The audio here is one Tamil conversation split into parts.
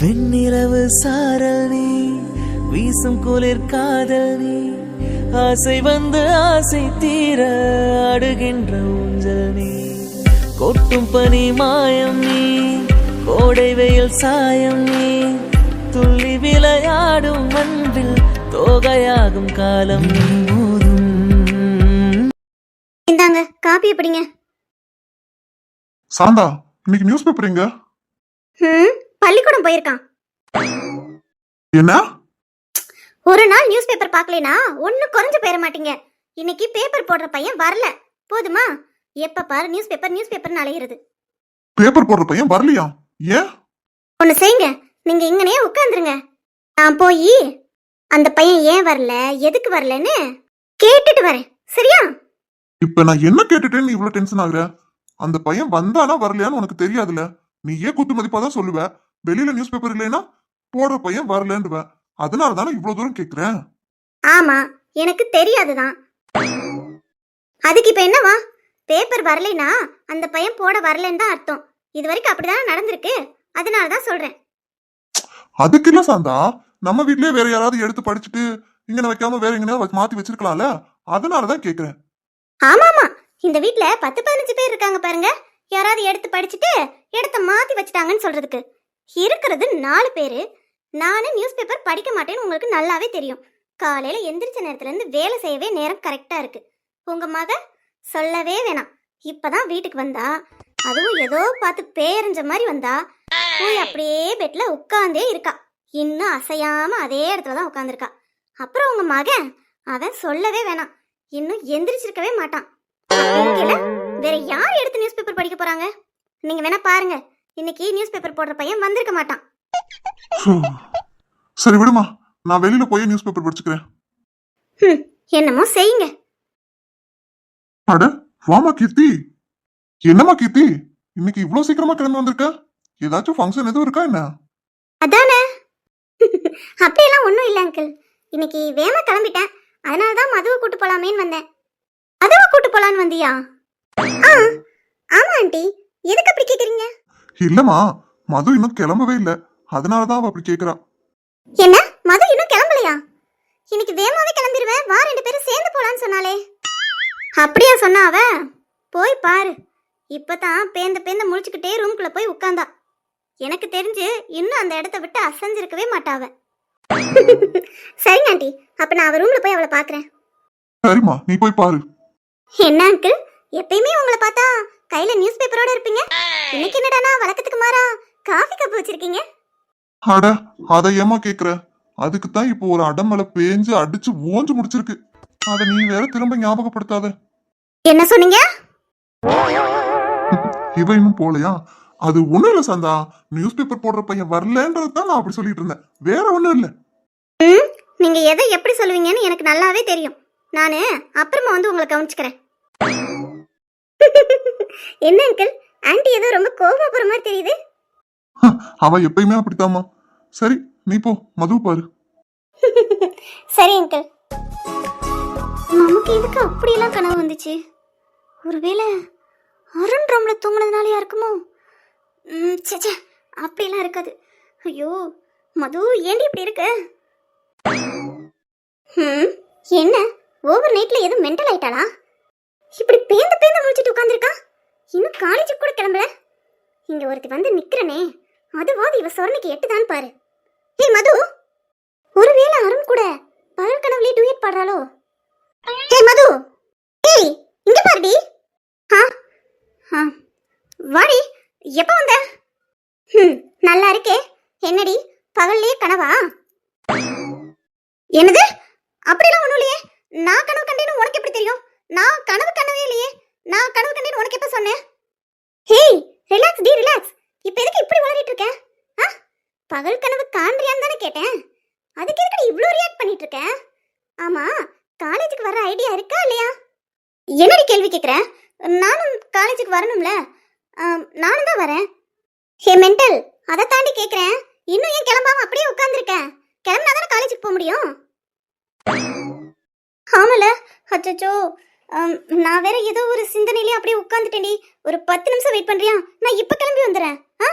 வெண்ணிலவு சாரல் நீ வீசும் குளிர் காதல் நீ ஆசை வந்து ஆசை தீர அடுகின்ற ஊஞ்சல் நீ. கொட்டும் பனி மாயம் நீ கோடை வெயில் சாயம் நீ துள்ளி விளையாடும் அன்பில் தோகையாகும் காலம் நீ. மோதும் இந்தாங்க காப்பி எப்படிங்க? சாந்தா இன்னைக்கு நியூஸ் பேப்பர் எங்க பள்ளிக்கூடம் போயிருக்கான். என்ன? ஒரு நாள் நியூஸ் பேப்பர் பார்க்கலைனா ஒண்ணு குறைஞ்சு போயிட மாட்டீங்க. இன்னைக்கு பேப்பர் போடுற பையன் வரல. போதுமா? எப்ப பாரு நியூஸ் பேப்பர் நியூஸ் பேப்பர்னு அலையிறது. பேப்பர் போடுற பையன் வரலையா? ஏன்? ஒன்னு செய்யுங்க. நீங்க இங்கனே உட்காந்துருங்க நான் போய் அந்த பையன் ஏன் வரல? எதுக்கு வரலன்னு கேட்டுட்டு வரேன். சரியா? இப்ப நான் என்ன கேட்டுட்டேன்னு இவ்வளவு டென்ஷன் ஆகுற? அந்த பையன் வந்தானா வரலையான்னு உனக்கு தெரியாதுல்ல? நீ ஏன் குத்து மதிப்பா தான் சொல்லுவ. வெளியில நியூஸ் பேப்பர் இல்லைன்னா போடுற பையன் வரலன்னுவ அதனால தானே இவ்வளவு தூரம் கேக்குறேன்? ஆமா எனக்கு தெரியாதுதான். அதுக்கு இப்ப என்னவா? பேப்பர் வரலைனா அந்த பையன் போட வரலன்னு தான் அர்த்தம். இது வரைக்கும் அப்படிதானே நடந்திருக்கு? அதனால தான் சொல்றேன். அதுக்கு இல்ல சாந்தா நம்ம வீட்லயே வேற யாராவது எடுத்து படிச்சுட்டு இங்க வைக்காம வேற எங்கேயாவது மாத்தி வச்சிருக்கலாம்ல? அதனாலதான் கேக்குறேன். ஆமாமா இந்த வீட்ல பத்து பதினஞ்சு பேர் இருக்காங்க பாருங்க. யாராவது எடுத்து படிச்சுட்டு இடத்த மாத்தி வச்சுட்டாங்கன்னு சொல்றதுக்கு. இருக்கிறது நாலு பேர். நானும் நியூஸ் பேப்பர் படிக்க மாட்டேன்னு உங்களுக்கு நல்லாவே தெரியும். காலையில் எந்திரிச்ச நேரத்துலேருந்து வேலை செய்யவே நேரம் கரெக்டாக இருக்குது உங்கள் மக சொல்லவே வேணாம். இப்போ தான் வீட்டுக்கு வந்தா. அதுவும் ஏதோ பார்த்து பேரஞ்ச மாதிரி வந்தா. போய் அப்படியே பெட்டில் உட்காந்தே இருக்கா. இன்னும் அசையாமல் அதே இடத்துல தான் உட்காந்துருக்கா அப்புறம் உங்கள் மகன் அவன் சொல்லவே வேணாம். இன்னும் எந்திரிச்சிருக்கவே மாட்டான். வேற யார் எடுத்து நியூஸ் பேப்பர் படிக்க போகிறாங்க நீங்கள் வேணா பாருங்கள் இன்னைக்கு நியூஸ் பேப்பர் போடுற பையன் வந்திருக்க மாட்டான். சரி விடுமா. நான் வெளியில போய் நியூஸ் பேப்பர் படிச்சுக்கிறேன். என்னமோ செய்யுங்க. அட வாமா கீர்த்தி. என்னம்மா கீர்த்தி? இன்னைக்கு இவ்வளவு சீக்கிரமா கிளம்பி வந்திருக்க? ஏதாச்சும் ஃபங்க்ஷன் எதுவும் இருக்கா என்ன? அதானே. அப்படியெல்லாம் ஒன்றும் இல்லை அங்கிள் இன்னைக்கு வேகமா கிளம்பிட்டேன். அதனால தான் மதுவை கூட்டு போலாமேன்னு வந்தேன். மதுவை கூட்டு போலான்னு வந்தியா? ஆ ஆமா ஆண்டி எதுக்கு அப்படி கேக்குறீங்க? இல்லம்மா மது இன்னும் கிளம்பவே இல்ல. அதனாலதான் அவ அப்படி கேக்குறா. என்ன? மது இன்னும் கிளம்பலையா? இன்னைக்கு வேகமாவே கிளம்பிடுவேன் வா ரெண்டு பேரும் சேர்ந்து போலான்னு சொன்னாலே அப்படியா சொன்னா அவ? போய் பாரு. இப்பதான் பேந்த பேந்த முழிச்சுக்கிட்டே ரூம்குள்ள போய் உட்காந்தா. எனக்கு தெரிஞ்சு இன்னும் அந்த இடத்த விட்டு அசைஞ்சிருக்கவே மாட்டாவ சரிங்க ஆண்டி. அப்ப நான் அவ ரூம்ல போய் அவளை பாக்குறேன். சரிம்மா நீ போய் பாரு. என்ன அங்கிள் எப்பயுமே உங்களை பார்த்தா கையில நியூஸ் பேப்பரோட இருப்பீங்க? இன்னைக்கு என்னடானா வழக்கத்துக்கு மாறா? காஃபி கப் வச்சிருக்கீங்க? அட அதை ஏமா கேக்குற? அதுக்கு தான் இப்போ ஒரு அடமலை பேஞ்சு அடிச்சு ஓஞ்சு முடிச்சிருக்கு. அத நீ வேற திரும்ப ஞாபகப்படுத்தாத. என்ன சொன்னீங்க? இவ இன்னும் போலையா? அது ஒண்ணும் இல்ல சந்தா. நியூஸ் பேப்பர் போடுற பையன் வரலன்றது தான் நான் அப்படி சொல்லிட்டு இருந்தேன். வேற ஒண்ணும் இல்ல. நீங்க எதை எப்படி சொல்லுவீங்கன்னு எனக்கு நல்லாவே தெரியும். நானு அப்புறமா வந்து உங்களை கவனிச்சுக்கிறேன். என்ன அங்கிள் ஆன்ட்டி ஏதோ ரொம்ப கோவமா போற மாதிரி தெரியுது. அவ எப்பயுமே அப்படித்தாம்மா. சரி நீ போ. மது பாரு. சரி அங்கிள் நமக்கு எதுக்கு அப்படியெல்லாம் கனவு வந்துச்சு? ஒருவேளை அருண் ரூம்ல தூங்குனதுனாலயா இருக்குமோ ம், ச்சே ச்சே அப்படியெல்லாம் இருக்காது. ஐயோ மது ஏண்டி இப்படி இருக்க? ம் என்ன? ஓவர் நைட்ல எதுவும் மென்டல் ஆயிட்டாளா? இப்படி பேந்து பேந்து முடிச்சிட்டு உட்காந்துருக்கா இன்னும் காலேஜுக்கு கூட கிளம்பல. இங்க ஒருத்தி வந்து நிக்கிறனே அதுவாது இவ சொரணிக்கு எட்டுதான் பாரு. ஏய் மது! ஒருவேளை அருண் கூட பகல் கனவுலயே டூயட் பாடுறாளோ? ஏய் மது! ஏய் இங்க பாருடி. ஆ ஆ. வாடி எப்போ வந்த? ம் நல்லா இருக்கே. என்னடி பகல்லே கனவா? என்னது? அப்படிலாம் ஒன்றும் இல்லையே. நான் கனவு கண்டேன்னு உனக்கு எப்படி தெரியும்? நான் கனவு கனவே இல்லையே. நான் கனவு கண்டேன்னு உனக்கு எப்போ சொன்னேன்? ஹேய் ரிலாக்ஸ் டி ரிலாக்ஸ் இப்போ எதுக்கு இப்படி உளறிட்டு இருக்க? ஆ? பகல் கனவு காண்றியான்னு தானே கேட்டேன். அதுக்கு எதுக்கு இவ்வளோ ரியாக்ட் பண்ணிட்டு இருக்க? ஆமா காலேஜுக்கு வர ஐடியா இருக்கா இல்லையா? என்னடி கேள்வி கேட்குறேன் நானும் காலேஜுக்கு வரணும்ல. நானும் தான் வரேன். ஹே மென்டல் அதை தாண்டி கேட்குறேன் இன்னும் ஏன் கிளம்பாம அப்படியே உட்காந்துருக்கேன் கிளம்பினா தானே காலேஜுக்கு போக முடியும்? ஆமல. அச்சச்சோ. நான் வேற ஏதோ ஒரு சிந்தனையிலே அப்படியே உட்காந்துட்டேன்டி ஒரு பத்து நிமிஷம் வெயிட் பண்றியா? நான் இப்ப கிளம்பி வந்துடுறேன் ஆ?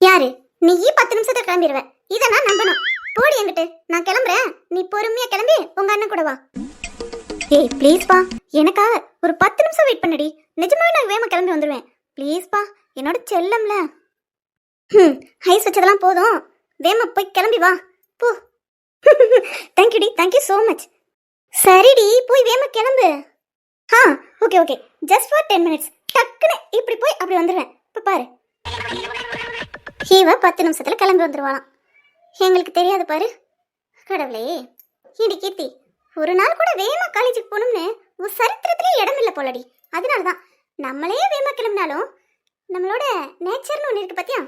யாரு? நீயே பத்து நிமிஷத்துல கிளம்பிடுவேன் இதை நான் நம்பணும். போடி என்கிட்ட. நான் கிளம்புறேன். நீ பொறுமையா கிளம்பி உங்க அண்ணன் கூட வா. ஏய் ப்ளீஸ் பா. எனக்காக ஒரு பத்து நிமிஷம் வெயிட் பண்ணுடி. நிஜமாவே நான் வேகமா கிளம்பி வந்துடுவேன் ப்ளீஸ் பா. என்னோட செல்லம்ல. ம் ஐஸ் வச்சதெல்லாம் போதும். வேகமா போய் கிளம்பி வா. போ. தேங்க்யூ டி. தேங்க்யூ ஸோ மச் சரிடி. போய் வேகமா கிளம்பு. ஆ okay okay just for ten minutes டக்குன்னு இப்படி போய் அப்படி வந்துடுவேன் இப்போ பாரு. ஹீவா பத்து நிமிஷத்தில் கிளம்பி வந்துருவாளாம். எங்களுக்கு தெரியாது பாரு. கடவுளே. இடி கீர்த்தி ஒரு நாள் கூட வேகமாக காலேஜுக்கு போகணும்னு உன் சரித்திரத்திலே இடம் இல்லை போலடி. அதனால தான் நம்மளே வேகமாக கிளம்பினாலும் நம்மளோட நேச்சர்னு ஒன்று இருக்குது பாத்தியா?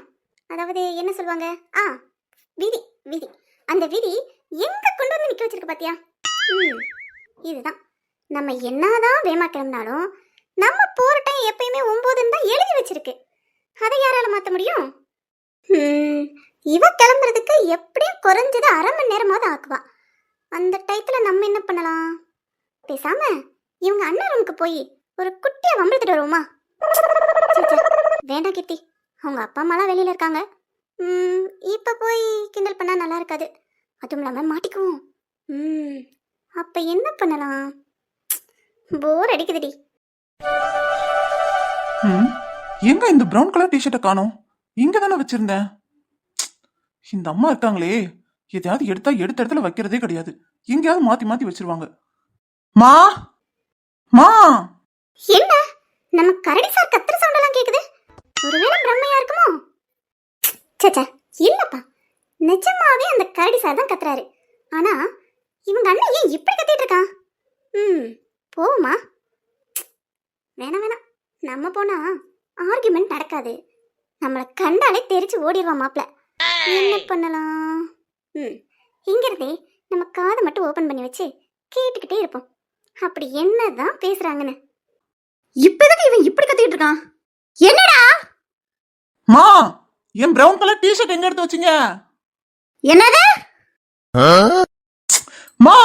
அதாவது என்ன சொல்லுவாங்க? ஆ விதி விதி. அந்த விதி எங்கே கொண்டு வந்து நிற்க வச்சிருக்கு பாத்தியா? ம் இதுதான். நம்ம என்னதான் வேமா கிளம்பினாலும் நம்ம போற டைம் எப்பயுமே ஒன்பதுன்னு தான் எழுதி வச்சிருக்கு. அதை யாரால மாத்த முடியும்? இவ கிளம்புறதுக்கு எப்படியும் குறைஞ்சது அரை மணி நேரமாவது ஆக்குவா. அந்த டயத்துல நம்ம என்ன பண்ணலாம்? பேசாம இவங்க அண்ணன் ரூமுக்கு போய் ஒரு குட்டியை வம்பிழுத்துட்டு வருவோமா? வேண்டாம் கீர்த்தி. அவங்க அப்பா அம்மாலாம் வெளியில இருக்காங்க. ம், இப்ப போய் கிண்டல் பண்ணா நல்லா இருக்காது. அதுவும் இல்லாம மாட்டிக்குவோம். ம், அப்ப என்ன பண்ணலாம்? போர் அடிக்குதுடி. ம் எங்க இந்த பிரவுன் கலர் டிஷர்ட்டை காணோம்? இங்க தானே வச்சிருந்தேன். இந்த அம்மா இருக்காங்களே எதையாவது எடுத்தா எடுத்த இடத்துல வைக்கிறதே கிடையாது. எங்கேயாவது மாத்தி மாத்தி வச்சிருவாங்க. மா மா. என்ன? நம்ம கரடி சார் கத்துற சவுண்டெல்லாம் கேக்குது. ஒருவேளை பிரம்மையா இருக்குமோ? சச்சா இல்லப்பா. நிஜமாவே அந்த கரடி சார் தான் கத்துறாரு. ஆனா இவங்க அண்ணன் ஏன் இப்படி கத்திட்டு இருக்கான்? ம். போமா வேணாம் வேணாம். நம்ம போனா ஆர்குமெண்ட் நடக்காது. நம்மளை கண்டாலே தெரிச்சு ஓடிடுவான் மாப்ள என்ன பண்ணலாம்? ம். இங்கிருந்தே நம்ம காதை மட்டும் ஓபன் பண்ணி வச்சு கேட்டுக்கிட்டே இருப்போம். அப்படி என்னதான் பேசுறாங்கன்னு. இப்ப எதுக்கு இவன் இப்படி கத்திட்டு இருக்கான்? என்னடா? மா என் பிரவுன் கலர் டிஷர்ட் எங்க எடுத்து வச்சீங்க? என்னது? மா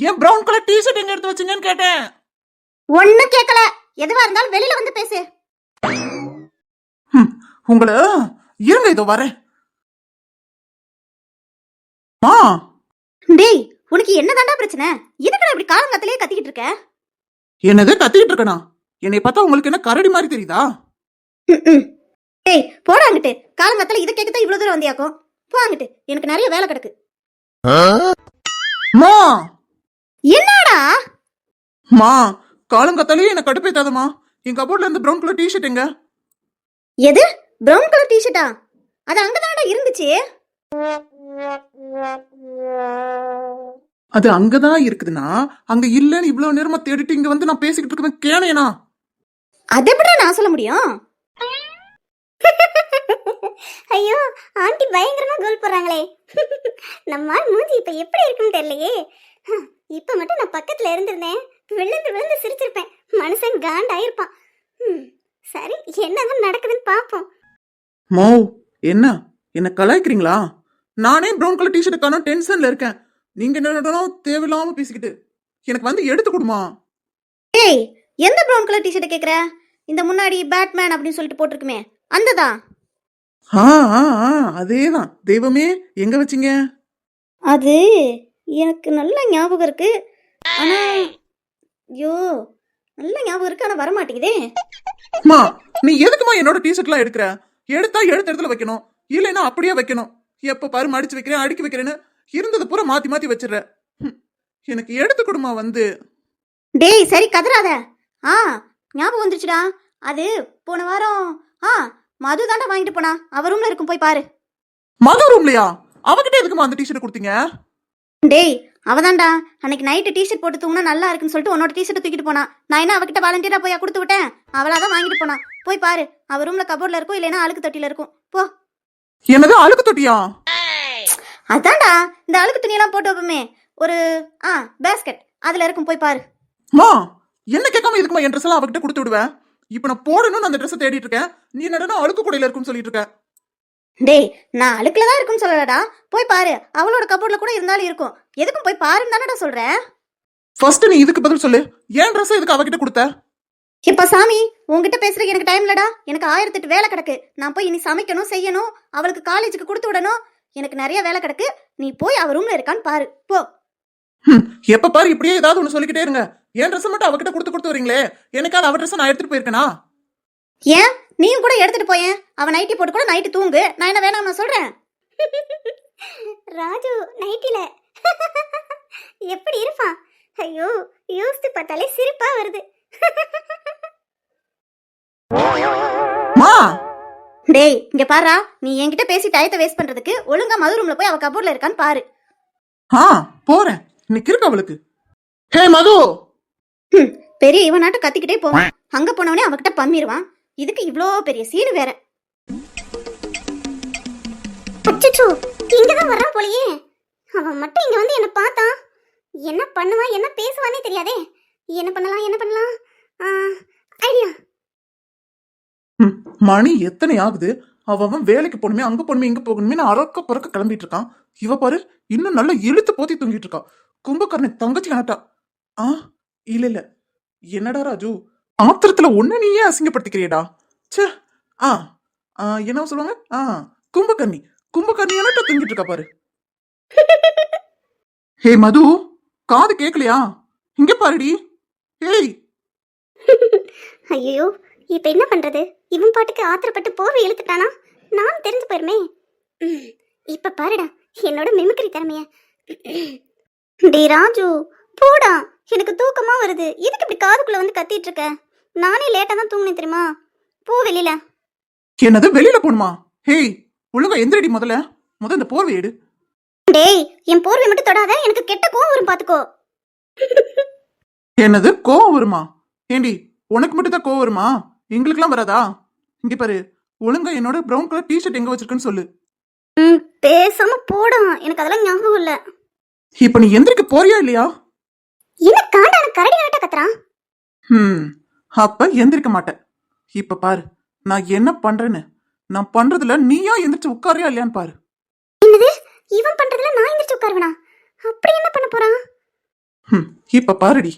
என் பிரவுன் கலர் டிஷர்ட் எங்க எடுத்து வச்சீங்கன்னு கேட்டேன். ஒண்ணும் கேட்கல எதுவா இருந்தாலும் வெளியில வந்து பேசு. உங்களை இருங்க இதோ வரேன். மா. டேய் உனக்கு என்னதாண்டா பிரச்சனை? எதுக்குடா இப்படி காலங்கத்திலேயே கத்திக்கிட்டு இருக்க? என்னது கத்திக்கிட்டு இருக்கனா? என்னை பார்த்தா உங்களுக்கு என்ன கரடி மாதிரி தெரியுதா? டேய் போடா அங்கிட்டு. காலங்கத்துல இதை கேட்கத்தான் இவ்வளவு தூரம் வந்தியாக்கும். போ அங்கிட்டு. எனக்கு நிறைய வேலை கிடக்கு. மா. என்னடா? மா காலங்கத்தாலேயே என்ன கடுப்பேத்தாதம்மா. என் கபோர்ட்ல இருந்து பிரவுன் கலர் டிஷர்ட் எங்க? எது? பிரவுன் கலர் டிஷர்ட்டா அது அங்கதானடா இருந்துச்சு. அது அங்கதான் இருக்குதுன்னா அங்க இல்லன்னு இவ்வளவு நேரமா தேடிட்டு இங்க வந்து நான் பேசிக்கிட்டு இருக்கேன் கேனேனா அது எப்படிடா நான் சொல்ல முடியும்? ஐயோ ஆண்டி பயங்கரமா கோல் போடுறாங்களே. நம்ம மூஞ்சி இப்ப எப்படி இருக்குன்னு தெரியலையே. இப்ப மட்டும் நான் பக்கத்துல இருந்திருந்தேன். விழுந்து விழுந்து சிரிச்சிருப்பேன். மனுஷன் காண்டாயிருப்பான். சரி என்னதான் நடக்குதுன்னு பாப்போம். மோ என்ன? என்ன கலாய்க்கிறீங்களா? நானே பிரவுன் கலர் டிஷர்ட் காணும் டென்ஷன்ல இருக்கேன். நீங்க என்ன தேவையில்லாம பேசிக்கிட்டு எனக்கு வந்து எடுத்து கொடுமா? ஏய் எந்த ப்ரௌன் கலர் டிஷர்ட் கேக்குற? இந்த முன்னாடி பேட்மேன் அப்படின்னு சொல்லிட்டு போட்டிருக்குமே அந்ததா? ஆ ஆ ஆ அதேதான். தெய்வமே எங்க வச்சீங்க? அது எனக்கு நல்ல ஞாபகம் இருக்கு. ஆனா ஐயோ நல்ல ஞாபகம் இருக்கு ஆனா வர மாட்டேங்குதே மா நீ எதுக்குமா என்னோட டிஷர்ட்லாம் எடுக்கிற? எடுத்தா எடுத்த இடத்துல வைக்கணும். இல்லைன்னா அப்படியே வைக்கணும். எப்ப பாரு மடிச்சு வைக்கிறேன் அடுக்கி வைக்கிறேன்னு இருந்தது பூரா மாத்தி மாத்தி வச்சிடுற. எனக்கு எடுத்து கொடுமா வந்து. டேய் சரி கதறாத. ஆ ஞாபகம் வந்துருச்சுடா. அது போன வாரம் ஆ மது தாண்டா வாங்கிட்டு போனா. அவ ரூம்ல இருக்கும் போய் பாரு. மத ரூம்லயா அவகிட்ட எதுக்குமா அந்த டிஷர்ட் கொடுத்தீங்க? டேய் அவதான்டா. அன்னைக்கு நைட்டு டிஷர்ட் போட்டு தூங்கினா நல்லா இருக்குன்னு சொல்லிட்டு உன்னோட டிஷர்ட் தூக்கிட்டு போனா. நான் என்ன அவகிட்ட வாலண்டியரா போய் கொடுத்து விட்டேன்? அவளாதான் வாங்கிட்டு போனா. போய் பாரு அவ ரூம்ல கபோர்ட்ல இருக்கும் இல்லைன்னா அழுக்கு தொட்டில இருக்கும் போ. என்னது அழுக்கு தொட்டியா? அதான்டா இந்த அழுக்கு துணியெல்லாம் போட்டு வைப்போமே. ஒரு ஆ பேஸ்கெட் அதுல இருக்கும் போய் பாரு. மா என்ன கேட்காம எதுக்குமா என் ட்ரெஸ் எல்லாம் அவகிட்ட கொடுத்து விடுவேன் இப்ப நான் போடணும்னு அந்த ட்ரெஸ் தேடிட்டு இருக்கேன். நீ என்னடா அழுக்கு கூடையில இருக்குன்னு சொல்லிட்டு இருக்க? டேய் நான் அழுக்குல தான் இருக்குன்னு சொல்லலடா. போய் பாரு அவளோட கபோர்ட்ல கூட இருந்தாலும் இருக்கும். எதுக்கும் போய் பாருன்னு தானடா சொல்றேன் ஃபர்ஸ்ட் நீ இதுக்கு பதில் சொல்லு. ஏன் ட்ரெஸ் எதுக்கு அவகிட்ட கொடுத்த? இப்ப சாமி உன்கிட்ட பேசுறதுக்கு எனக்கு டைம் இல்லடா. எனக்கு ஆயிரத்தெட்டு வேலை கிடக்கு. நான் போய் இனி சமைக்கணும் செய்யணும். அவளுக்கு காலேஜுக்கு கொடுத்து விடணும். எனக்கு நிறைய வேலை கிடக்கு. நீ போய் அவ ரூம்ல இருக்கான்னு பாரு. போ. ஹம், எப்ப பாரு இப்படியே ஏதாவது ஒண்ணு சொல்லிக்கிட்டே இருங்க. என் ட்ரெஸ் மட்டும் அவகிட்ட கொடுத்து கொடுத்து வரீங்களே எனக்காவது அவ ட்ரெஸ் நான் எடுத்துட்டு போயிருக்கேனா? ஏன்? நீயும் கூட எடுத்துட்டு போயேன். அவன் நைட்டி போட்டு கூட நைட்டு தூங்கு. நான் என்ன வேணாம் நான் சொல்றேன்? ராஜு நைட்டில எப்படி இருப்பான்? ஐயோ யோசித்து பார்த்தாலே சிரிப்பா வருது. மா! டேய் இங்க பாரா. நீ என்கிட்ட பேசி டயத்தை வேஸ்ட் பண்றதுக்கு ஒழுங்கா மது ரூம்ல போய் அவ கபோர்ட்ல இருக்கான்னு பாரு. ஆ போறேன். இன்னைக்கு இருக்கு அவளுக்கு. ஹே மது! ஹம், பெரிய இவனாட்ட கத்திக்கிட்டே போவான். அங்க போனவனே அவகிட்ட பம்மிடுவான் இதுக்கு இவ்வளோ பெரிய சீனு வேற. அச்சோ இங்கதான் வர்றான் போலயே. அவன் மட்டும் இங்க வந்து என்ன பார்த்தான் என்ன பண்ணுவான் என்ன பேசுவானே தெரியாதே. என்ன பண்ணலாம் என்ன பண்ணலாம்? ஐடியா. மணி எத்தனை ஆகுது? அவன் வேலைக்கு போகணுமே அங்க போகணுமே இங்க போகணுமே அறக்க பறக்க கிளம்பிட்டு இருக்கான். இவ பாரு இன்னும் நல்லா இழுத்து போத்தி தூங்கிட்டு இருக்கா. கும்பகர்ணை தங்கச்சி கனட்டா ஆ இல்ல இல்ல. என்னடா ராஜு? ஆத்திரத்துல ஒன்ன நீயே அசிங்கப்படுத்திக்கிறியடா. சே ஆ. ஆ, என்ன சொல்லுவாங்க? ஆ. கும்பகர்ணி. கும்பகர்ணி தூங்கிட்டு இருக்கா பாரு. ஹே மது. காது கேக்கலையா? இங்க பாருடி. ஏய் ஐயோ இப்ப என்ன பண்றது? இவன் பாட்டுக்கு ஆத்திரப்பட்டு போர்வை இழுத்துட்டானா? நான் தெரிஞ்சு போயிருமே. இப்ப பாருடா என்னோட மிமிக்ரி திறமைய. டே ராஜு போடா. எனக்கு தூக்கமா வருது. எதுக்கு இப்படி காதுக்குள்ள வந்து கத்திட்டு இருக்க? நானே லேட்டா தான் தூங்கினேன் தெரியுமா? போ வெளியில. என்னது வெளியில போணுமா? ஹேய் ஒழுங்கா எந்திரடி முதல்ல. முத இந்த போர்வை எடு. டேய் என் போர்வை மட்டும் தொடாத எனக்கு கெட்ட கோவம் வரும் பாத்துக்கோ. என்னது கோவம் வருமா? ஏண்டி உனக்கு மட்டும் தான் கோவம் வருமா? எங்களுக்குலாம் வராதா? இங்க பாரு ஒழுங்கா என்னோட பிரவுன் கலர் டிஷர்ட் எங்க வச்சிருக்கேன்னு சொல்லு. ம் பேசாம போடா. எனக்கு அதெல்லாம் ஞாபகம் இல்ல. இப்ப நீ எந்திரிக்க போறியா இல்லையா? என்ன காண்டான கரடி நாட்ட கத்துறான்? ஹம் அப்ப எந்திரிக்க மாட்டேன். இப்ப பாரு நான் என்ன பண்றேன்னு? நான் பண்றதுல நீயா எந்திரிச்சு உட்காரியா இல்லையான்னு பாரு. என்னது? இவன் பண்றதுல நான் எந்திரிச்சு உட்காருவனா? அப்படி என்ன பண்ண போறான்? இப்ப பாருடி.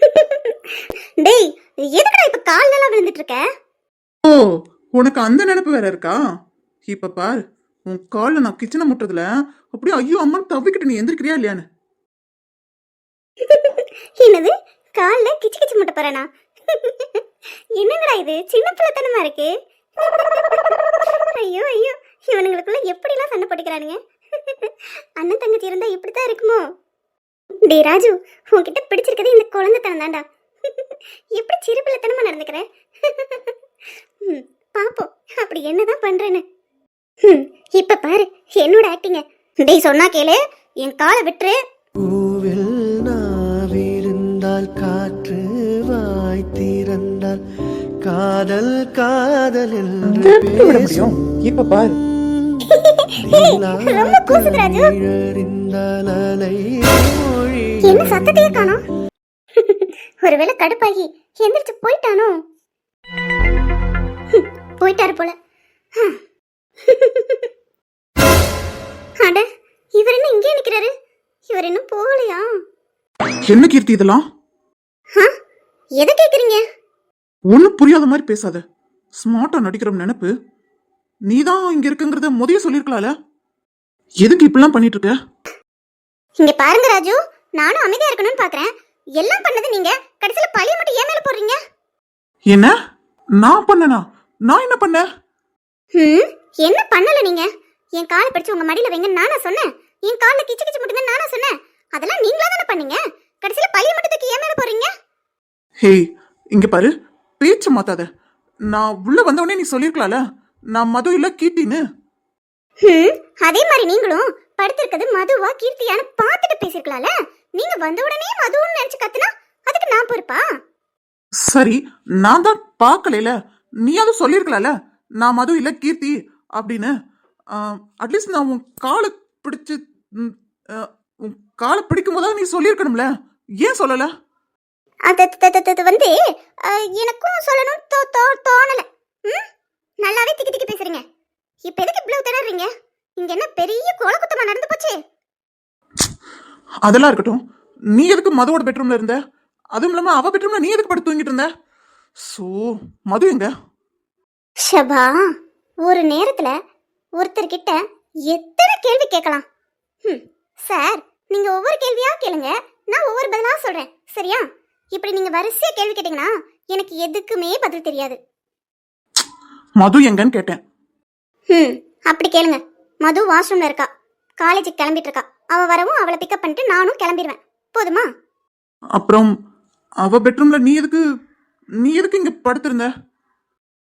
டேய் எதுக்குடா இப்ப கால்ல எல்லாம் விழுந்துட்டு இருக்க ஓ உனக்கு அந்த நினைப்பு வேற இருக்கா? இப்ப பாரு உன் கால்ல நான் கிச்சனை முட்டுறதுல அப்படியே ஐயோ அம்மா தவிக்கிட்டு நீ எந்திரிக்கிறியா இல்லையான்னு? என்னது? காலில் கிச்சு கிச்சு முட்டை போறேனா? என்னங்கடா இது? சின்ன பிள்ளைத்தனமா இருக்கு. ஐயோ ஐயோ. இவனுங்களுக்குள்ள எப்படிலாம் சண்டை போட்டுக்கிறானுங்க? அண்ணன் தங்கச்சி இருந்தா இப்படித்தான் இருக்குமோ? டே ராஜு உன்கிட்ட பிடிச்சிருக்கிறது இந்த குழந்தைத்தனம் தான்டா. எப்படி சிறு பிள்ளைத்தனமா நடந்துக்கிற? ம், பாப்போம். அப்படி என்னதான் பண்றேன்னு. ம், இப்ப பாரு என்னோட ஆக்டிங்க டேய் சொன்னா கேளு. என் காலை விட்டுரு. நாவிருந்தால் காற்று வாய் திறந்தால் காதல் காதல் என்று முடியும். இப்ப பாரு. என்ன சத்தத்தையே காணோம். ஒருவேளை கடுப்பாகி எந்திரிச்சு போயிட்டானோ? போயிட்டாரு போல. அட இவர் என்ன இங்கே நிக்கிறாரு? இவர் இன்னும் போகலையா? என்ன கீர்த்தி இதெல்லாம்? எதை கேக்குறீங்க? ஒன்னும் புரியாத மாதிரி பேசாத. ஸ்மார்ட்டா நடிக்கிற நினைப்பு. நீதான் இங்க இருக்குங்கிறத முதல்ல சொல்லிருக்கலாம்ல. எதுக்கு இப்படிலாம் பண்ணிட்டு இருக்க இங்க பாருங்க ராஜு நானும் அமைதியா இருக்கணும்னு பாக்குறேன். எல்லாம் பண்ணது நீங்க. கடைசியில பழிய மட்டும் ஏன் மேல போடுறீங்க. என்ன? நான் பண்ணனா? நான் என்ன பண்ணேன்? ம் என்ன பண்ணல நீங்க? என் காலை பிடிச்சு உங்க மடியில வைங்க நானா சொன்னேன். என் கால்ல கிச்சு கிச்சு முட்டுங்க நானா சொன்னேன். அதெல்லாம் நீங்களா தானே பண்ணீங்க? கடைசியில பழிய மட்டும் தூக்கி ஏன் மேல போறீங்க ஹேய் இங்க பாரு. பேச்சு மாத்தாத. நான் உள்ள வந்தவொடனே நீ சொல்லிருக்கலாம்ல. நான் மது இல்ல கீர்த்தின்னு ம் அதே மாதிரி நீங்களும் படுத்திருக்கிறது மதுவா கீர்த்தியான்னு பார்த்துட்டு பேசிருக்கலாம்ல. நீங்க வந்த உடனே மதுன்னு நினைச்சு கத்துனா அதுக்கு நான் பொறுப்பா? சரி நான் தான் பார்க்கலைல. நீயாவது சொல்லியிருக்கலாம்ல நான் மது இல்ல கீர்த்தி அப்படின்னு. அட்லீஸ்ட் நான் உன் காலை பிடிச்சு ம், உன் காலை பிடிக்கும் போதாவது நீ சொல்லியிருக்கணும்ல ஏன் சொல்லல? அது வந்து எனக்கும் சொல்லணும் தோ தோ- தோணல. ம்? நல்லாவே திக்கி திக்கி பேசுறீங்க. இப்ப எதுக்கு இவ்வளவு திணறீங்க? இங்க என்ன பெரிய கோல குத்தமா நடந்து போச்சு? அதெல்லாம் இருக்கட்டும். நீ எதுக்கு மதுவோட பெட்ரூம்ல இருந்த? அதுவும் இல்லாம அவ பெட்ரூம்ல நீ எதுக்கு படுத்து தூங்கிட்டு இருந்த? சோ மது எங்க? ஷபா ஒரு நேரத்துல ஒருத்தர்கிட்ட எத்தனை கேள்வி கேட்கலாம்? ம் சார் நீங்க ஒவ்வொரு கேள்வியா கேளுங்க. நான் ஒவ்வொரு பதிலா சொல்றேன். சரியா? இப்படி நீங்க வரிசையா கேள்வி கேட்டீங்கன்னா எனக்கு எதுக்குமே பதில் தெரியாது. மது எங்கன்னு கேட்டேன். ம் அப்படி கேளுங்க. மது வாஷ்ரூம்ல இருக்கா? காலேஜுக்கு கிளம்பிட்டு இருக்கா அவ வரவும் அவளை பிக்கப் பண்ணிட்டு நானும் கிளம்பிடுவேன். போதுமா? அப்புறம் அவ பெட்ரூம்ல நீ எதுக்கு நீ எதுக்கு இங்க படுத்திருந்த?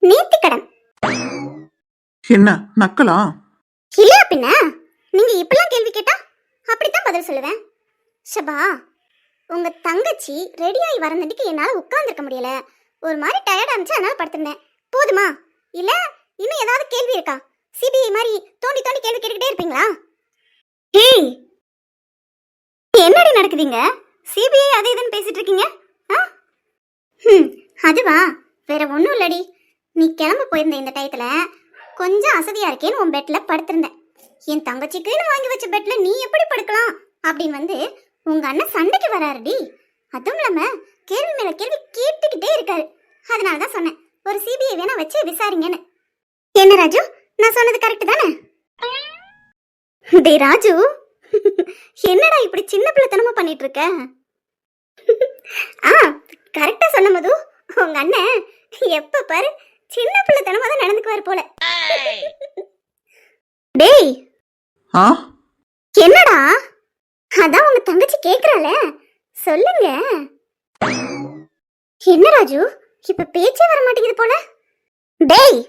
நேர்த்தி கடன் என்ன நக்கலா? இல்லையா பின்ன. நீங்க இப்படிலாம் கேள்வி கேட்டா அப்படித்தான் பதில் சொல்லுவேன். ஷபா உங்க தங்கச்சி ரெடியாகி வரந்தடிக்கு என்னால் உட்காந்துருக்க முடியல. ஒரு மாதிரி டயர்டாக இருந்துச்சு அதனால படுத்திருந்தேன். போதுமா? இல்லை இன்னும் ஏதாவது கேள்வி இருக்கா? சிபிஐ மாதிரி தோண்டி தோண்டி கேள்வி கேட்டுக்கிட்டே இருப்பீங்களா? ஏய் என்னடி நடக்குதுங்க? சிபிஐ அது இதுன்னு பேசிட்டு இருக்கீங்க? ஆ? ம் அதுவா? வேற ஒன்றும் இல்லடி. நீ கிளம்ப போயிருந்த இந்த டயத்தில் கொஞ்சம் அசதியாக இருக்கேன்னு உன் பெட்டில் படுத்திருந்தேன். என் தங்கச்சிக்குன்னு வாங்கி வச்ச பெட்டில் நீ எப்படி படுக்கலாம்? அப்படின்னு வந்து உங்க அண்ணன் சண்டைக்கு வராருடி. அதுவும் இல்லாம கேள்வி மேல கேள்வி கேட்டுக்கிட்டே இருக்காரு. அதனால தான் சொன்னேன். ஒரு சிபிஐ வேணா வச்சு விசாரிங்கன்னு. என்ன ராஜு? நான் சொன்னது கரெக்ட் தானே? டேய் ராஜு என்னடா இப்படி சின்ன பிள்ளைத்தனமா பண்ணிட்டு இருக்க ஆ கரெக்டா சொன்ன மது உங்க அண்ணன் எப்ப பாரு சின்ன பிள்ளைத்தனமா தான் நடந்துக்குவார் போல. டேய். ஆ? என்னடா? அதான் உங்க தங்கச்சி கேக்குறாள. சொல்லுங்க. என்ன ராஜு? இப்ப பேச்சே வர மாட்டேங்குது போல. டேய்!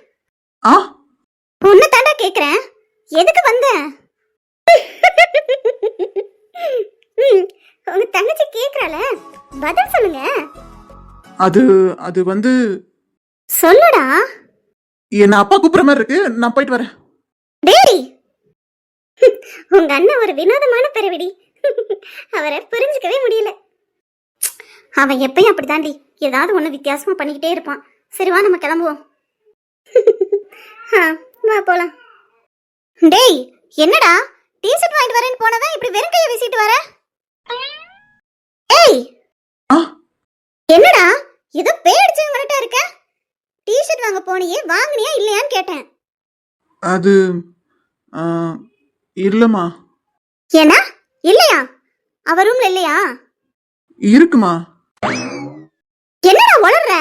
ஆ? உன்னை தாண்டா கேக்குறேன். எதுக்கு வந்த? உங்க தங்கச்சி கேக்குறாள. பதில் சொல்லுங்க. அது அது வந்து சொல்லுடா. என்ன அப்பா கூப்பிடுற மாதிரி இருக்கு. நான் போயிட்டு வரேன். டேய்! உங்க அண்ணன் ஒரு வினோதமான பிறவிடி. அவரை புரிஞ்சுக்கவே முடியல. அவன் எப்பயும் அப்படிதாண்டி ஏதாவது ஒண்ணு வித்தியாசமா பண்ணிக்கிட்டே இருப்பான். சரி வா நம்ம கிளம்புவோம். வா போலாம். டேய் என்னடா? டீஷர்ட் வாங்கிட்டு வரேன்னு போனதான் இப்படி வெறும் கையை வீசிட்டு வர? ஏய்! ஆ? என்னடா? ஏதோ பேடிச்சவங்கள்ட்ட இருக்க? டீஷர்ட் வாங்க போனியே வாங்குனியா இல்லையான்னு கேட்டேன். அது இல்லம்மா. ஏன்னா? இல்லையா? அவ ரூம்ல இல்லையா? இருக்குமா? என்னடா உளர்ற?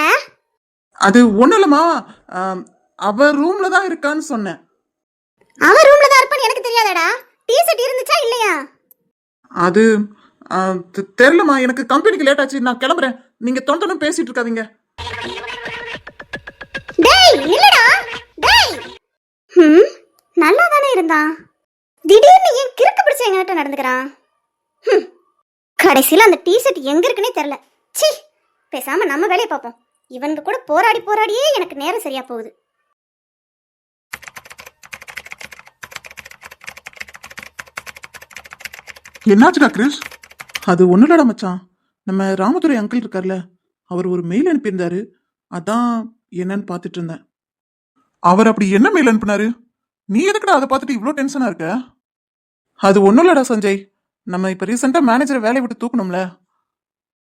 அது ஒண்ணும் இல்லம்மா. ஆ, அவ ரூம்ல தான் இருக்கான்னு சொன்னேன். அவ ரூம்ல தான் இருப்பான்னு எனக்கு தெரியாதடா. டிஷர்ட் இருந்துச்சா இல்லையா? அது ஆ, தெ- தெரியலம்மா. எனக்கு கம்பெனிக்கு லேட் ஆச்சு. நான் கிளம்புறேன். நீங்க தொண்டனும் பேசிட்டு இருக்காதீங்க. டேய் இல்லடா டேய். ம் நல்லா தானே இருந்தான். ஏன் எங்கிட்ட நடந்துக்கிறான்? ஹம். கடைசியில் அந்த டிஷர்ட் எங்க இருக்குன்னே தெரில ச்சீ பேசாம நம்ம வேலையை பார்ப்போம். இவனுக்கு கூட போராடி போராடியே எனக்கு நேரம் சரியா போகுது. என்னாச்சுடா கிரிஷ் அது ஒன்றும் இல்லடா மச்சான். நம்ம ராமதுரை அங்கிள் இருக்கார்ல அவர் ஒரு மெயில் அனுப்பியிருந்தாரு. அதான் என்னன்னு பார்த்துட்டு இருந்தேன். அவர் அப்படி என்ன மெயில் அனுப்புனாரு? நீ எதுக்குடா அதை பார்த்துட்டு இவ்வளோ டென்ஷனாக இருக்க? அது ஒன்றும் இல்லடா சஞ்சய். நம்ம இப்போ ரீசெண்டாக மேனேஜரை வேலையை விட்டு தூக்கணும்ல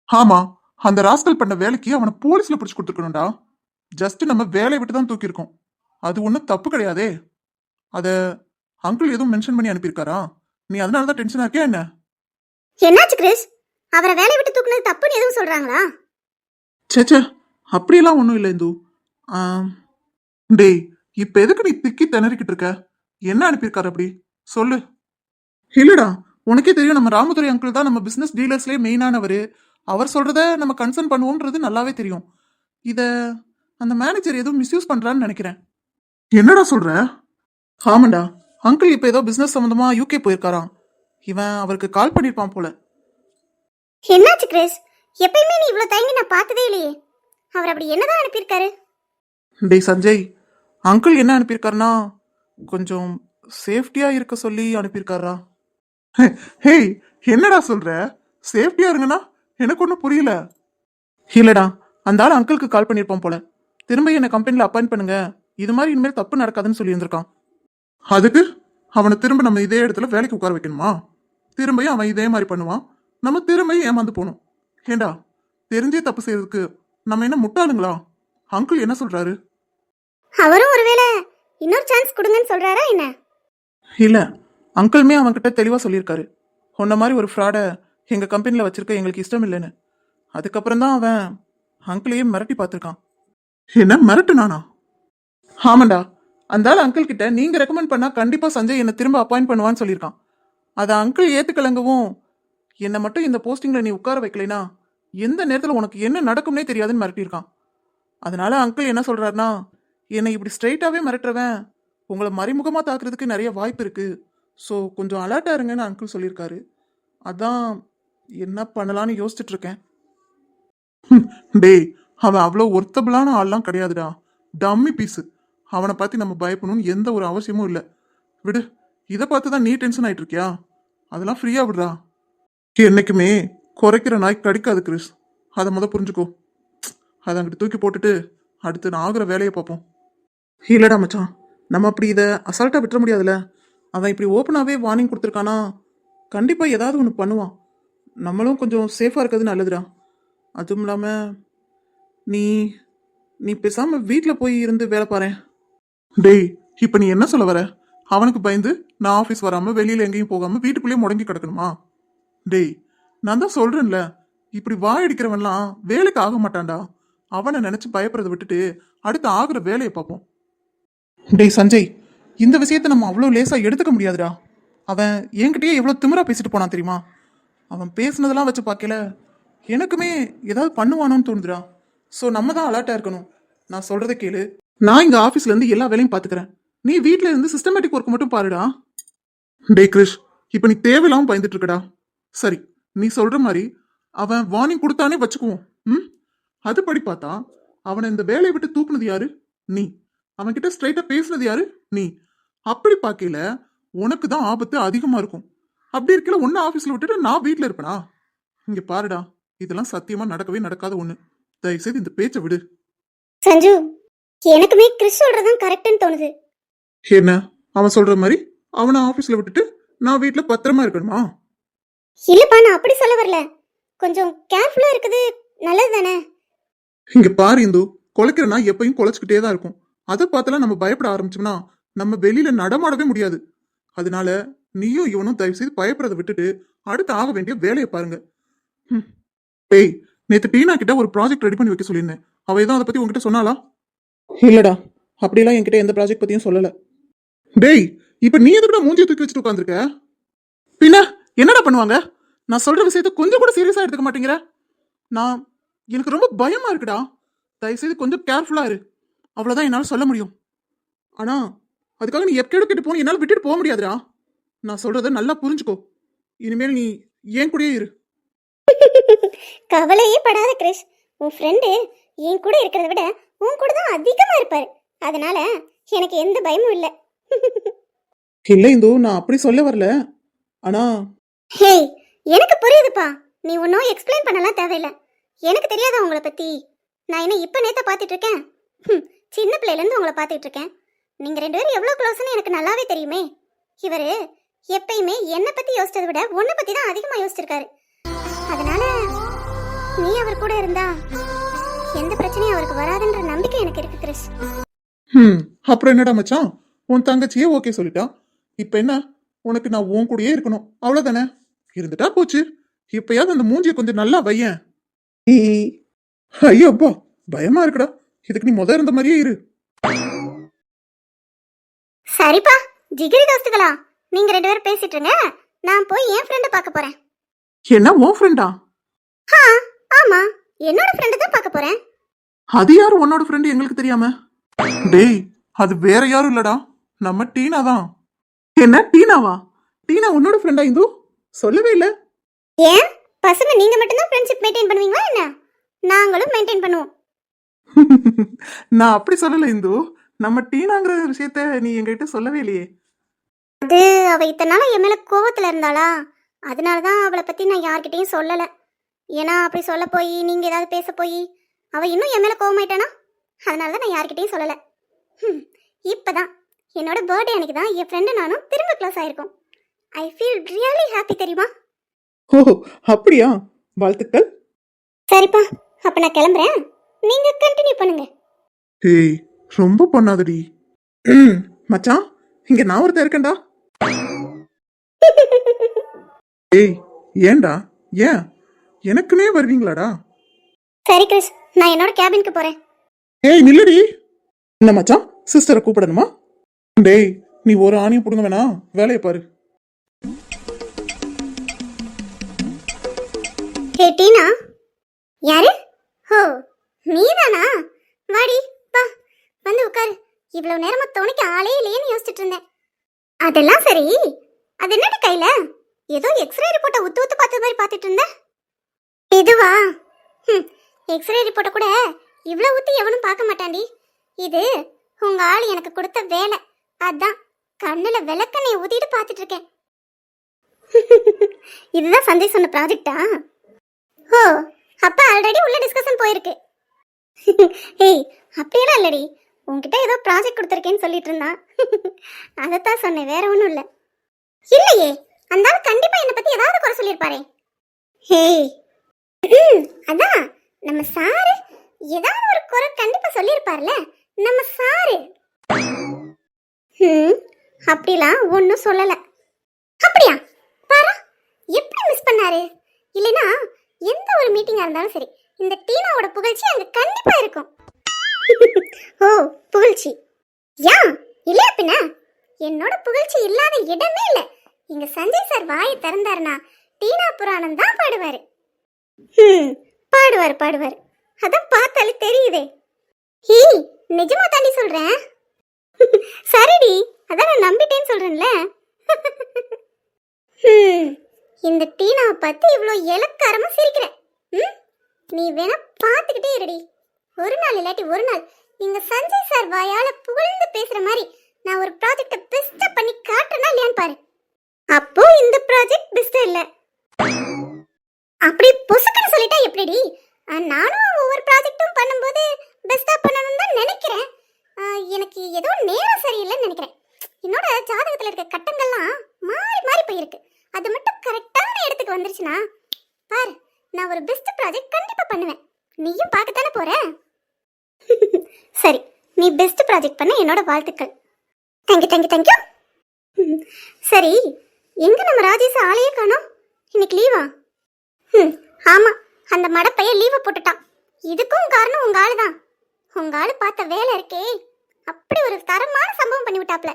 ஆமா அந்த ராஸ்கல் பண்ண வேலைக்கு அவனை போலீஸில் பிடிச்சி கொடுத்துருக்கணும்டா. ஜஸ்ட் நம்ம வேலையை விட்டு தான் தூக்கியிருக்கோம். அது ஒன்றும் தப்பு கிடையாதே. அதை அங்கிள் எதுவும் மென்ஷன் பண்ணி அனுப்பியிருக்காரா? நீ அதனால தான் டென்ஷனாக இருக்கியா என்ன? என்னாச்சு கிறிஸ் அவரை வேலையை விட்டு தூக்குனது தப்புன்னு எதுவும் சொல்றாங்களா? சேச்சே அப்படியெல்லாம் ஒன்றும் இல்லை இந்து. ஆம். டேய் இப்போ எதுக்கு நீ திக்கி திணறிக்கிட்டு இருக்க? என்ன அனுப்பியிருக்காரு அப்படி? சொல்லு. இல்லடா உனக்கே தெரியும் நம்ம ராமதுரை அங்கிள் தான் நம்ம பிசினஸ் டீலர்ஸ்லேயே மெயினானவர் அவர் சொல்றத நம்ம கன்சர்ன் பண்ணுவோன்றது நல்லாவே தெரியும். இத அந்த மேனேஜர் ஏதோ மிஸ்யூஸ் பண்றான்னு நினைக்கிறேன். என்னடா சொல்ற? ஆமாண்டா அங்கிள் இப்போ ஏதோ பிசினஸ் சம்மந்தமா யூகே போயிருக்காராம். இவன் அவருக்கு கால் பண்ணியிருப்பான் போல. என்னாச்சு கிறிஸ்? எப்பயுமே நீ இவ்வளவு தயங்கி நான் பார்த்ததே இல்லையே. அவர் அப்படி என்னதான் அனுப்பியிருக்காரு? டேய் சஞ்சய் அங்கிள் என்ன அனுப்பியிருக்காருன்னா கொஞ்சம் சேஃப்டியா இருக்க சொல்லி அனுப்பியிருக்காரா? ஹேய் என்னடா சொல்ற? சேஃப்டியா இருங்கண்ணா. எனக்கு ஒன்றும் புரியல. இல்லடா அந்த ஆள் அங்கிளுக்கு கால் பண்ணியிருப்பான் போல. திரும்ப என்னை கம்பெனியில் அப்பாயிண்ட் பண்ணுங்க. இது மாதிரி இனிமேல் தப்பு நடக்காதுன்னு சொல்லி இருந்திருக்கான் அதுக்கு அவனை திரும்ப நம்ம இதே இடத்துல வேலைக்கு உட்கார வைக்கணுமா? திரும்பியும் அவன் இதே மாதிரி பண்ணுவான். நம்ம திரும்பியும் ஏமாந்து போகணும். ஏண்டா தெரிஞ்சே தப்பு செய்யறதுக்கு நம்ம என்ன முட்டாளுங்களா? அங்கிள் என்ன சொல்றாரு? அவரும் ஒருவேளை இன்னொரு சான்ஸ் கொடுங்கன்னு சொல்றாரா என்ன? இல்ல அங்கிளுமே அவன்கிட்ட தெளிவாக சொல்லியிருக்காரு. உன்ன மாதிரி ஒரு ஃப்ராடை எங்கள் கம்பெனியில் வச்சிருக்க எங்களுக்கு இஷ்டம் இல்லைன்னு. அதுக்கப்புறம் தான் அவன் அங்கிளையே மிரட்டி பார்த்துருக்கான். என்ன மிரட்டு நானா ஆமாண்டா. அந்த ஆள் அங்கிள் கிட்ட நீங்கள் ரெக்கமெண்ட் பண்ணால் கண்டிப்பாக சஞ்சய் என்னை திரும்ப அப்பாயிண்ட் பண்ணுவான்னு சொல்லியிருக்கான். அதை அங்கிள் ஏற்றுக்கலங்கவும் என்னை மட்டும் இந்த போஸ்டிங்கில் நீ உட்கார வைக்கலைனா எந்த நேரத்தில் உனக்கு என்ன நடக்கும்னே தெரியாதுன்னு மிரட்டியிருக்கான். அதனால அங்கிள் என்ன சொல்கிறாருனா என்னை இப்படி ஸ்ட்ரைட்டாகவே மிரட்டுறவன் உங்களை மறைமுகமாக தாக்குறதுக்கு நிறைய வாய்ப்பு இருக்குது ஸோ கொஞ்சம் அலர்ட்டாக இருங்கன்னு அங்கிள் சொல்லியிருக்காரு. அதான் என்ன பண்ணலான்னு யோசிச்சுட்டு இருக்கேன் டேய் அவன் அவ்வளோ ஒர்த்தபிளான ஆள்லாம் கிடையாதுடா. டம்மி பீஸு அவனை பார்த்து நம்ம பயப்படணும்னு எந்த ஒரு அவசியமும் இல்லை. விடு இதை பார்த்து தான் நீ டென்ஷன் ஆகிட்டு இருக்கியா அதெல்லாம் ஃப்ரீயாக விடுறா என்றைக்குமே குறைக்கிற நாய் கடிக்காது கிறிஸ் அதை முத புரிஞ்சுக்கோ. அதை அங்கிட்டு தூக்கி போட்டுட்டு அடுத்து நான் ஆகிற வேலையை பார்ப்போம். இல்லைடா மச்சான் நம்ம அப்படி இதை அசால்ட்டாக விட்டுற முடியாதுல்ல. அவன் இப்படி ஓப்பனாகவே வார்னிங் கொடுத்துருக்கானா? கண்டிப்பாக ஏதாவது ஒன்று பண்ணுவான். நம்மளும் கொஞ்சம் சேஃபாக இருக்கிறது நல்லதுடா. அதுவும் இல்லாமல் நீ நீ பேசாமல் வீட்டில் போய் இருந்து வேலை பாரு டேய் இப்போ நீ என்ன சொல்ல வர? அவனுக்கு பயந்து நான் ஆஃபீஸ் வராமல் வெளியில் எங்கேயும் போகாமல் வீட்டுக்குள்ளேயே முடங்கி கிடக்கணுமா? டேய் நான் தான் சொல்கிறேன்ல இப்படி வாயடிக்கிறவன்லாம் வேலைக்கு ஆக மாட்டான்டா. அவனை நினச்சி பயப்படுறதை விட்டுட்டு அடுத்து ஆகுற வேலையை பார்ப்போம். டேய் சஞ்சய் இந்த விஷயத்தை நம்ம அவ்வளோ லேசாக எடுத்துக்க முடியாதுடா. அவன் என்கிட்டயே எவ்வளோ திமிரா பேசிட்டு போனான் தெரியுமா? அவன் பேசுனதெல்லாம் வச்சு பார்க்கல. எனக்குமே ஏதாவது பண்ணுவானோன்னு தோணுதுடா. ஸோ நம்ம தான் அலர்ட்டாக இருக்கணும். நான் சொல்கிறத கேளு. நான் இங்கே ஆஃபீஸ்லேருந்து எல்லா வேலையும் பார்த்துக்கிறேன் நீ வீட்டில் இருந்து சிஸ்டமேட்டிக் ஒர்க் மட்டும் பாருடா. டே கிரிஷ் இப்போ நீ தேவையில்லாமல் பயந்துட்டு இருக்கடா. சரி நீ சொல்கிற மாதிரி அவன் வார்னிங் கொடுத்தானே வச்சுக்குவோம். ம்? அதுபடி பார்த்தா அவனை இந்த வேலையை விட்டு தூக்குனது யாரு? நீ. அவன்கிட்ட ஸ்ட்ரைட்டாக பேசுனது யாரு? நீ. அப்படி பார்க்கல உனக்கு தான் ஆபத்து அதிகமா இருக்கும். அப்படி இருக்கல ஒன்னு ஆபீஸ்ல விட்டுட்டு நான் வீட்ல இருப்பேனா? இங்க பாருடா இதெல்லாம் சத்தியமா நடக்கவே நடக்காத ஒண்ணு. தயவுசெய்து இந்த பேச்சை விடு. சஞ்சு எனக்குமே கிறிஸ் சொல்றதும் கரெக்ட்னு தோணுது. என்ன? அவன் சொல்ற மாதிரி அவனை ஆபீஸ்ல விட்டுட்டு நான் வீட்ல பத்திரமா இருக்கணுமா? இல்லப்பா நான் அப்படி சொல்ல வரல. கொஞ்சம் கேர்ஃபுல்லா இருக்குது நல்லது தானே? இங்க பாரு இந்து குலைக்கிறனா எப்பயும் குலைச்சுக்கிட்டே தான் இருக்கும். அதை பார்த்தலாம் நம்ம பயப்பட ஆரம்பிச்சோம்னா நம்ம வெளியில நடமாடவே முடியாது. அதனால நீயும் இவனும் தயவு செய்து பயப்படுறதை விட்டுட்டு அடுத்து ஆக வேண்டிய வேலையை பாருங்க. ம். டேய் நேத்து டீனா கிட்ட ஒரு ப்ராஜெக்ட் ரெடி பண்ணி வைக்க சொல்லியிருந்தேன். அவ எதுவும் அதை பத்தி உங்ககிட்ட சொன்னாலா இல்லடா அப்படிலாம் என்கிட்ட எந்த ப்ராஜெக்ட் பத்தியும் சொல்லல. டேய் இப்ப நீ எதுக்குடா மூஞ்சியை தூக்கி வச்சுட்டு உட்காந்துருக்க பின்ன என்னடா பண்ணுவாங்க? நான் சொல்ற விஷயத்த கொஞ்சம் கூட சீரியஸா எடுத்துக்க மாட்டேங்கிற. நான் எனக்கு ரொம்ப பயமா இருக்குடா. தயவுசெய்து கொஞ்சம் கேர்ஃபுல்லா இரு. அவ்வளவுதான் என்னால சொல்ல முடியும். ஆனா அதுக்காக நீ எப்படியோட கிட்ட போன என்னால விட்டுட்டு போக முடியாதுடா. நான் சொல்றத நல்லா புரிஞ்சுக்கோ. இனிமேல் நீ ஏன் கூடயே இரு. கவலையே படாத கிறிஸ் உன் ஃப்ரெண்டு என் கூட இருக்கிறத விட உன் கூட தான் அதிகமா இருப்பாரு. அதனால எனக்கு எந்த பயமும் இல்லை. இல்ல இந்து நான் அப்படி சொல்ல வரல. ஆனா ஹேய் எனக்கு புரியுதுப்பா. நீ ஒன்றும் எக்ஸ்பிளைன் பண்ணலாம் தேவையில்ல. எனக்கு தெரியாதா உங்களை பத்தி? நான் என்ன இப்போ நேத்த பார்த்துட்டு இருக்கேன்? சின்ன பிள்ளையிலேருந்து உங்களை பார்த்துட்டு இருக்கேன். நீங்க ரெண்டு பேரும் எவ்வளோ க்ளோஸ்னு எனக்கு நல்லாவே தெரியுமே இவரு எப்பயுமே என்னை பத்தி யோசிச்சதை விட உன்னை பத்தி தான் அதிகமாக யோசிச்சிருக்காரு அதனால நீ அவர் கூட இருந்தா எந்த பிரச்சனையும் அவருக்கு வராதுன்ற நம்பிக்கை எனக்கு இருக்கு கிறிஸ் அப்புறம் என்னடா மச்சான் உன் தங்கச்சியே ஓகே சொல்லிட்டா இப்ப என்ன உனக்கு நான் உன் கூடயே இருக்கணும் அவ்வளவுதானே இருந்துட்டா போச்சு இப்பயாவது அந்த மூஞ்சிய கொஞ்சம் நல்லா வையன் ஐயோ அப்பா பயமா இருக்குடா இதுக்கு நீ முத இருந்த மாதிரியே இரு சரிப்பா ஜிகிரி தோஸ்துகளா நீங்க ரெண்டு பேரும் பேசிட்டு இருங்க. நான் போய் என் ஃப்ரெண்டை பார்க்க போறேன். என்ன உன் ஃப்ரெண்டா ஆ ஆமா என்னோட ஃப்ரெண்டு தான் பார்க்க போறேன். அது யாரு உன்னோட ஃப்ரெண்டு எங்களுக்கு தெரியாம? டேய் அது வேற யாரும் இல்லடா. நம்ம டீனா தான். என்ன டீனாவா? டீனா உன்னோட ஃப்ரெண்டா இந்து? சொல்லவே இல்ல. ஏன்? பசங்க நீங்க மட்டும்தான் ஃப்ரெண்ட்ஷிப் மெயின்டைன் பண்ணுவீங்களா என்ன? நாங்களும் மெயின்டைன் பண்ணுவோம். நான் அப்படி சொல்லல இந்து. நம்ம டீனாங்கிற விஷயத்த நீ எங்ககிட்ட சொல்லவே இல்லையே. அது அவ இத்தனை நாளா என் மேல கோவத்துல இருந்தாளா? அதனால தான் அவளை பத்தி நான் யார்கிட்டயும் சொல்லல. ஏன்னா அப்படி சொல்ல போய் நீங்க ஏதாவது பேச போய் அவ இன்னும் என் மேல கோவமாயிட்டானா? அதனால தான் நான் யார்கிட்டயும் சொல்லல. ஹம், இப்பதான். என்னோட பர்த்டே அன்னைக்கு தான் என் ஃப்ரெண்டு நானும் திரும்ப க்ளோஸ் ஆயிருக்கோம். ஐ ஃபீல் ரியலி ஹாப்பி தெரியுமா? ஓ அப்படியா? வாழ்த்துக்கள். சரிப்பா அப்ப நான் கிளம்புறேன். நீங்க கண்டினியூ பண்ணுங்க. ஏய் ரொம்ப பண்ணாதடி. மச்சான் இங்க நான் ஒருத்தன் இருக்கேன்டா. ஏய் ஏன்டா? ஏன்? எனக்குனே வருவீங்களாடா? சரி கிறிஸ். நான் என்னோட கேபினுக்கு போறேன். ஏய் நில்லடி. என்ன மச்சான் சிஸ்டரை கூப்பிடணுமா? டேய் நீ ஒரு ஆணியும் புடுங்க வேணா. வேலையை பாரு. ஹே டீனா? யாரு? ஹோ நீதானா வாடி வா வந்து உட்காரு இவ்வளவு நேரமா துணைக்கு ஆளே இல்லையேன்னு யோசிச்சுட்டு இருந்தேன். அதெல்லாம் சரி. அது என்னடி கையில? ஏதோ எக்ஸ்ரே ரிப்போர்ட்டை உத்து உத்து பார்த்த மாதிரி பார்த்துட்டு இருந்தேன். இதுவா? ம் எக்ஸ்ரே ரிப்போர்ட்டை கூட இவ்வளோ ஊற்றி எவனும் பார்க்க மாட்டான்டி. இது உங்க ஆள் எனக்கு கொடுத்த வேலை. அதான் கண்ணுல விளக்கனை ஊதிட்டு பார்த்துட்டு இருக்கேன். இதுதான் சந்தேஷ் சொன்ன ப்ராஜெக்டா ஓ அப்ப ஆல்ரெடி உள்ள டிஸ்கஷன் போயிருக்கு. ஏய் அப்படியெல்லாம் இல்லடி. உன்கிட்ட ஏதோ ப்ராஜெக்ட் கொடுத்துருக்கேன்னு சொல்லிட்டு இருந்தான். அதைத்தான் சொன்னேன் வேற ஒன்றும் இல்லை. இல்லையே அந்த ஆள் கண்டிப்பா என்னை பத்தி ஏதாவது குறை சொல்லியிருப்பாரே. ஹேய் ம், அதான் நம்ம சாரு ஏதாவது ஒரு குறை கண்டிப்பா சொல்லியிருப்பார்ல நம்ம சாரு. ம் அப்படிலாம் ஒன்றும் சொல்லலை. அப்படியா? பாரா எப்படி மிஸ் பண்ணாரு? இல்லைன்னா எந்த ஒரு மீட்டிங்காக இருந்தாலும் சரி இந்த டீனாவோட புகழ்ச்சி அங்கே கண்டிப்பாக இருக்கும். ஓ புகழ்ச்சி. யா இல்லையா பின்ன? என்னோட புகழ்ச்சி இல்லாத இடமே இல்ல. இங்க சஞ்சய் சார் வாயை திறந்தாருனா டீனா புராணம் தான் பாடுவாரு. ம் பாடுவார் பாடுவார். அதான் பார்த்தாலே தெரியுதே. ஹீ நிஜமா தாண்டி சொல்றேன்? சரிடி அதான் நான் நம்பிட்டேன்னு சொல்றேன்ல. இந்த டீனாவை பத்தி இவ்வளோ இலக்காரமா சிரிக்கிறேன் ம் நீ வேணா பார்த்துக்கிட்டே இருடி. ஒரு நாள் இல்லாட்டி ஒரு நாள் இங்க சஞ்சய் சார் வாயால புகழ்ந்து பேசுற மாதிரி நான் ஒரு ப்ராஜெக்ட பெஸ்டா பண்ணி காட்டுறேனா இல்லையான்னு பாரு. அப்போ இந்த ப்ராஜெக்ட் பெஸ்டா இல்ல. அப்படி பொசுக்குன்னு சொல்லிட்டா எப்படிடி? நானும் ஒவ்வொரு ப்ராஜெக்ட்டும் பண்ணும்போது பெஸ்டா பண்ணணும்னு தான் நினைக்கிறேன். எனக்கு ஏதோ நேரம் சரியில்லைன்னு நினைக்கிறேன். என்னோட ஜாதகத்துல இருக்க கட்டம் மாறி மாறி போயிருக்கு அது மட்டும் கரெக்டான இடத்துக்கு வந்துருச்சுன்னா பாரு நான் ஒரு பெஸ்ட் ப்ராஜெக்ட் கண்டிப்பா பண்ணுவேன் நீயும் பார்க்கத்தானே போற சரி நீ பெஸ்ட் ப்ராஜெக்ட் பண்ண என்னோட வாழ்த்துக்கள். தேங்க்யூ தேங்க்யூ தேங்க்யூ சரி எங்க நம்ம ராஜேஷ் ஆளையே காணோம்? இன்னைக்கு லீவா ம் ஆமா அந்த மடப்பைய லீவை போட்டுட்டான். இதுக்கும் காரணம் உங்க ஆளு தான். உங்க ஆளு பார்த்த வேலை இருக்கே. அப்படி ஒரு தரமான சம்பவம் பண்ணி விட்டாப்ல.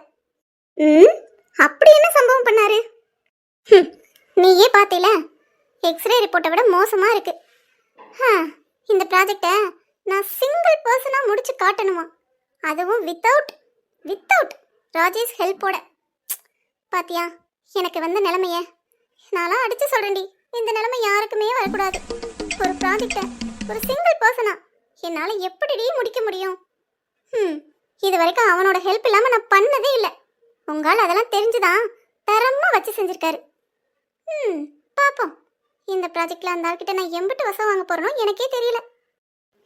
ம் அப்படி என்ன சம்பவம் பண்ணாரு? நீயே பார்த்தீல? எக்ஸ்ரே ரிப்போர்ட்டை விட மோசமா இருக்கு. இந்த ப்ராஜெக்டை நான் சிங்கிள் பர்சனாக முடிச்சு காட்டணுமா? அதுவும் வித்தவுட் வித்தவுட் ராஜேஷ் ஹெல்ப்போட பாத்தியா எனக்கு வந்த நிலைமைய நான்லாம் அடிச்சு சொல்றேன்டி. இந்த நிலைமை யாருக்குமே வரக்கூடாது. ஒரு ப்ராஜெக்டை ஒரு சிங்கிள் பர்சனா என்னால் எப்படிடி முடிக்க முடியும்? ம் இது வரைக்கும் அவனோட ஹெல்ப் இல்லாமல் நான் பண்ணதே இல்லை. உங்களால் அதெல்லாம் தெரிஞ்சுதான் தரமாக வச்சு செஞ்சுருக்காரு. ம் பார்ப்போம் இந்த ப்ராஜெக்டில் அந்த ஆள்கிட்ட நான் எம்பிட்டு வசம் வாங்க போகிறனோ எனக்கே தெரியல.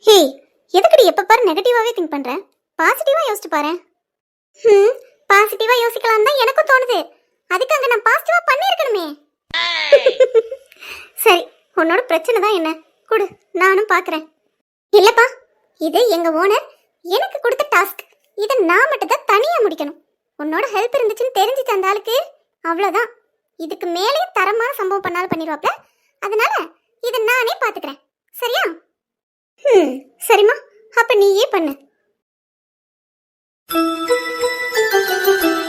ஹே எதுக்குடி எப்போ பாரு நெகட்டிவாகவே திங்க் பண்ணுறேன் பாசிட்டிவாக யோசிச்சு பாரு ம் பாசிட்டிவா யோசிக்கலாம் தான் எனக்கும் தோணுது. அதுக்கு அங்க நான் பாசிட்டிவா பண்ணியிருக்கணுமே. சரி உன்னோட பிரச்சனை தான் என்ன? கொடு நானும் பாக்குறேன். இல்லப்பா இது எங்க ஓனர் எனக்கு கொடுத்த டாஸ்க் இதை நான் மட்டும் தான் தனியா முடிக்கணும். உன்னோட ஹெல்ப் இருந்துச்சுன்னு தெரிஞ்சுச்சு அந்த ஆளுக்கு அவ்வளோதான் இதுக்கு மேலேயும் தரமான சம்பவம் பண்ணாலும் பண்ணிடுவாப்ல அதனால இதை நானே பார்த்துக்கிறேன் சரியா? ம் சரிம்மா. அப்ப நீயே பண்ணு. アメリカの人たちは、この人たちは。